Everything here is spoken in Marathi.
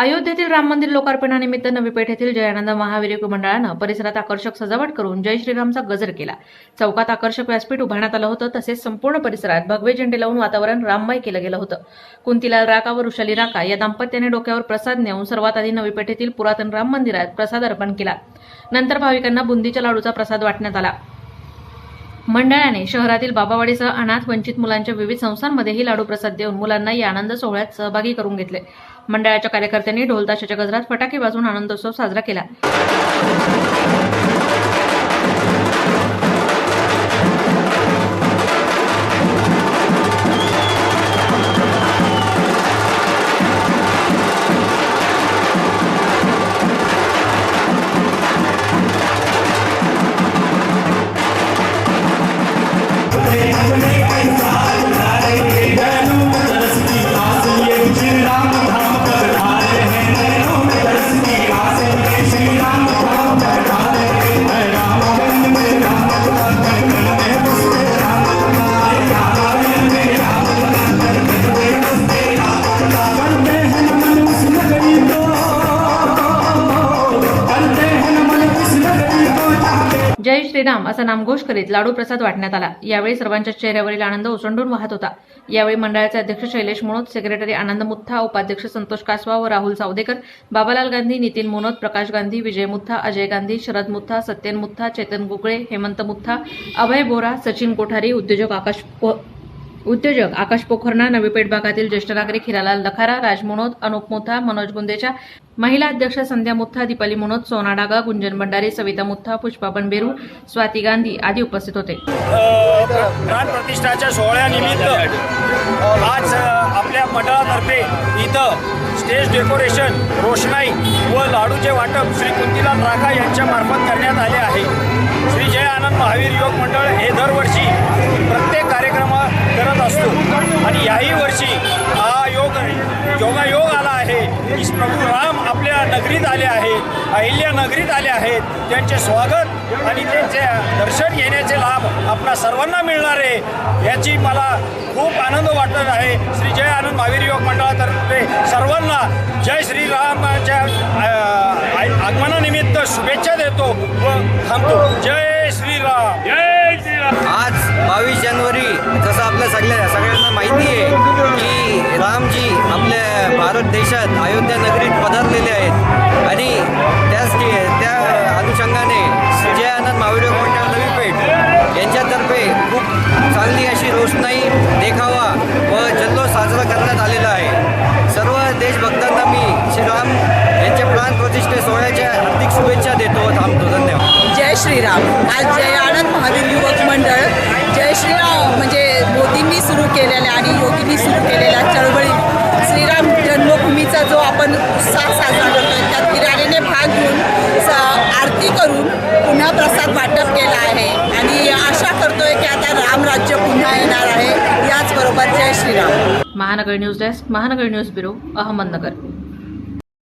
अयोध्येतील राम मंदिर लोकार्पणानिमित्त नवी येथील जयानंद महावीर मंडळानं परिसरात आकर्षक सजावट करून जय श्रीरामचा गजर केला. चौकात आकर्षक व्यासपीठ उभारण्यात आलं होतं तसेच संपूर्ण परिसरात भगवे झेंडे लावून वातावरण राममय केलं गेलं होतं. कुंतीलाल राका व ऋषाली राका या दाम्पत्याने डोक्यावर प्रसाद नेऊन सर्वात आधी नवी येथील पुरातन राम मंदिरात प्रसाद अर्पण केला. नंतर भाविकांना बुंदीच्या लाडूचा प्रसाद वाटण्यात आला. मंडळाने शहरातील बाबावाडीसह अनाथ वंचित मुलांच्या विविध संस्थांमध्येही लाडू प्रसाद देऊन मुलांना या आनंद सोहळ्यात सहभागी करून घेतले. मंडळाच्या कार्यकर्त्यांनी ढोलताशाच्या गजरात फटाके वाजवून आनंदोत्सव साजरा केला. जय श्रीराम असा नामघोष करीत लाडू प्रसाद वाटण्यात आला. यावेळी सर्वांच्या चेहऱ्यावरील आनंद ओसंडून वाहत होता. यावेळी मंडळाचे अध्यक्ष शैलेश मोनोत सेक्रेटरी आनंद मुथा उपाध्यक्ष संतोष कासवा व राहुल सावदेकर बाबालाल गांधी नितीन मोनोत प्रकाश गांधी विजय मुथा अजय गांधी शरद मुथा सत्यन मुथा चेतन गुगळे हेमंत मुथा अभय बोरा सचिन कोठारी उद्योजक आकाश उद्योजक आकाश पोखरणा नवीपेठ भागातील ज्येष्ठ नागरिक हिरालाल लखारा राज मनोद अनुप मुथा मनोज गुंदेचा महिला अध्यक्ष संध्या मुथा दीपाली मनोद सोना डागा गुंजन भंडारी सविता मुथा पुष्पा बनबेरू स्वाती गांधी आदी उपस्थित होते. प्राण प्रतिष्ठाच्या सोहळ्यानिमित्त आज आपल्या मंडळातर्फे इथं स्टेज डेकोरेशन रोषणाई व लाडूचे वाटप श्री कुंतीलाल राखा यांच्या मार्फत करण्यात आले आहे. श्री जय आनंद महावीर योग मंडळ हे दरवर्षी प्रत्येक कार्यक्रम करत असतो आणि याही वर्षी हा योग योगायोग आला आहे. की प्रभू राम आपल्या नगरीत आले आहेत. अहिल्या नगरीत आले आहेत. त्यांचे स्वागत आणि त्यांचे दर्शन घेण्याचे लाभ आपणा सर्वांना मिळणार आहे. याची मला खूप आनंद वाटत आहे. श्री जय आनंद महावीर युवक मंडळातर्फे सर्वांना जय श्रीरामाच्या आगमनानिमित्त शुभेच्छा देतो व थांबतो. जय श्रीराम जय श्रीराम आज बावीस जानेवारी जसं आपल्या सगळ्या सगळ्यांना माहिती आहे की रामजी आपल्या देशात अयोध्या नगरीत पधारलेले आहेत. आणि त्याच त्या अनुषंगाने जय आनंद महावीर मंडळ नवी पेठ यांच्यातर्फे खूप चांगली अशी रोषणाई देखावा व जल्लोष साजरा करण्यात आलेला आहे. सर्व देशभक्तांना मी श्रीराम यांच्या प्राण प्रतिष्ठे सोहळ्याच्या हार्दिक शुभेच्छा देतो थांबतो. धन्यवाद. जय श्रीराम. आज जय आनंद महावीर युवक मंडळ. जय श्रीराम. म्हणजे मोदींनी सुरू केलेल्या आणि योगींनी सुरू केलेल्या चळवळ उत्साह साजरा करतो त्यात किराण्याने भाग घेऊन स आरती करून पुन्हा प्रसाद वाटप केला आहे. आणि आशा करतोय की आता रामराज्य पुन्हा येणार आहे. याचबरोबर जय Shriram. Mahanagar news desk Mahanagar news bureau Ahmednagar.